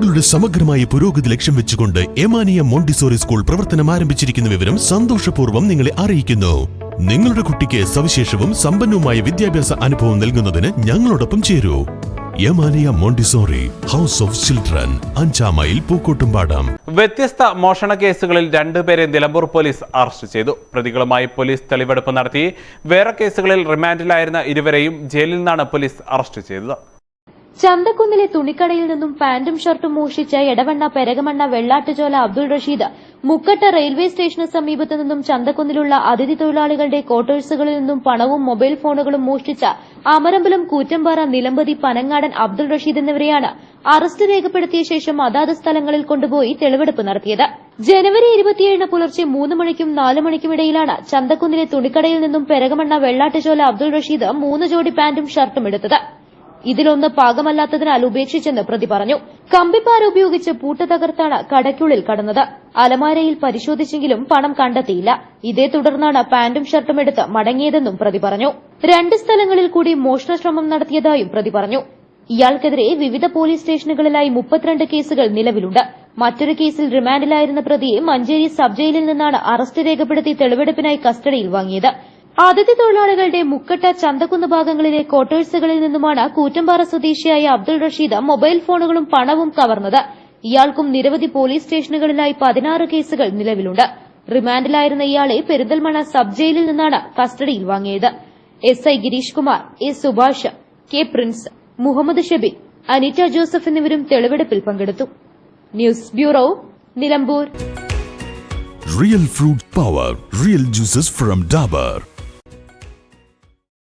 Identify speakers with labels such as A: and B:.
A: കുട്ടികളുടെ സമഗ്രമായ പുരോഗതി ലക്ഷ്യം വെച്ചുകൊണ്ട് എമാനിയ മോണ്ടിസോറി സ്കൂൾ പ്രവർത്തനം ആരംഭിച്ചിരിക്കുന്ന വിവരം സന്തോഷപൂർവം നിങ്ങളെ അറിയിക്കുന്നു. നിങ്ങളുടെ കുട്ടിക്ക് സവിശേഷവും സമ്പന്നവുമായ വിദ്യാഭ്യാസ അനുഭവം നൽകുന്നതിന് ഞങ്ങളോടൊപ്പം ചേരൂ. Yamaniya Montessori house of children അഞ്ചാം മൈൽ പൂക്കോട്ടുംപാടം.
B: വ്യത്യസ്ത മോഷണ കേസുകളിൽ രണ്ടുപേരെ നിലമ്പൂർ പോലീസ് അറസ്റ്റ് ചെയ്തു. പ്രതികളുമായി പോലീസ് തെളിവെടുപ്പ് നടത്തി. വേറെ കേസുകളിൽ റിമാൻഡിലായിരുന്ന ഇരുവരെയും ജയിലിൽ നിന്നാണ് പോലീസ് അറസ്റ്റ് ചെയ്തത്.
C: ചന്തക്കുന്നിലെ തുണിക്കടയിൽ നിന്നും പാന്റും ഷർട്ടും മോഷ്ടിച്ച എടവണ്ണ പെരകമണ്ണ വെള്ളാട്ടുചോല അബ്ദുൾ റഷീദ് മുക്കട്ട റെയിൽവേ സ്റ്റേഷന് സമീപത്തു നിന്നും ചന്തക്കുന്നിലുള്ള അതിഥി തൊഴിലാളികളുടെ ക്വാർട്ടേഴ്സുകളിൽ നിന്നും പണവും മൊബൈൽ ഫോണുകളും മോഷ്ടിച്ച അമരമ്പലം കൂറ്റമ്പാറ നിലമ്പതി പനങ്ങാടൻ അബ്ദുൾ റഷീദ് എന്നിവരെയാണ് അറസ്റ്റ് രേഖപ്പെടുത്തിയ ശേഷം അതാത് സ്ഥലങ്ങളിൽ കൊണ്ടുപോയി തെളിവെടുപ്പ് നടത്തിയത്. ജനുവരി ഇരുപത്തിയേഴിന് പുലർച്ചെ മൂന്ന് മണിക്കും നാല് മണിക്കും ഇടയിലാണ് ചന്തക്കുന്നിലെ തുണിക്കടയിൽ നിന്നും പെരകമണ്ണ വെള്ളാട്ടുചോല അബ്ദുൾ റഷീദ് മൂന്ന് ജോഡി പാന്റും ഷർട്ടും എടുത്തത്. ഇതിലൊന്ന് പാകമല്ലാത്തതിനാൽ ഉപേക്ഷിച്ചെന്ന് പ്രതി പറഞ്ഞു. കമ്പിപ്പാര ഉപയോഗിച്ച് പൂട്ട് തകർത്താണ് കടയ്ക്കുള്ളിൽ കടന്നത്. അലമാരയിൽ പരിശോധിച്ചെങ്കിലും പണം കണ്ടെത്തിയില്ല. ഇതേ തുടർന്നാണ് പാന്റും ഷർട്ടും എടുത്ത് മടങ്ങിയതെന്നും പ്രതി പറഞ്ഞു. രണ്ട് സ്ഥലങ്ങളിൽ കൂടി മോഷണശ്രമം നടത്തിയതായും പ്രതി പറഞ്ഞു. ഇയാൾക്കെതിരെ വിവിധ പോലീസ് സ്റ്റേഷനുകളിലായി മുപ്പത്തിരണ്ട് കേസുകൾ നിലവിലുണ്ട്. മറ്റൊരു കേസിൽ റിമാൻഡിലായിരുന്ന പ്രതിയെ മഞ്ചേരി സബ് ജയിലിൽ നിന്നാണ് അറസ്റ്റ് രേഖപ്പെടുത്തി തെളിവെടുപ്പിനായി കസ്റ്റഡിയിൽ വാങ്ങിയത്. അതിഥി തൊഴിലാളികളുടെ മുക്കട്ട ചന്തക്കുന്ന് ഭാഗങ്ങളിലെ ക്വാർട്ടേഴ്സുകളിൽ നിന്നുമാണ് കൂറ്റമ്പാറ സ്വദേശിയായ അബ്ദുൾ റഷീദ് മൊബൈൽ ഫോണുകളും പണവും കവർന്നത്. ഇയാൾക്കും നിരവധി പോലീസ് സ്റ്റേഷനുകളിലായി പതിനാറ് കേസുകൾ നിലവിലുണ്ട്. റിമാൻഡിലായിരുന്ന ഇയാളെ പെരിന്തൽമണ്ണ സബ് ജയിലിൽ നിന്നാണ് കസ്റ്റഡിയിൽ വാങ്ങിയത്. S I Girish Kumar A Subhash K Prince Muhammad Shabi Anitta Joseph എന്നിവരും തെളിവെടുപ്പിൽ പങ്കെടുത്തു. News bureau Nilambur.
A: Real fruit power real juices from Dabur.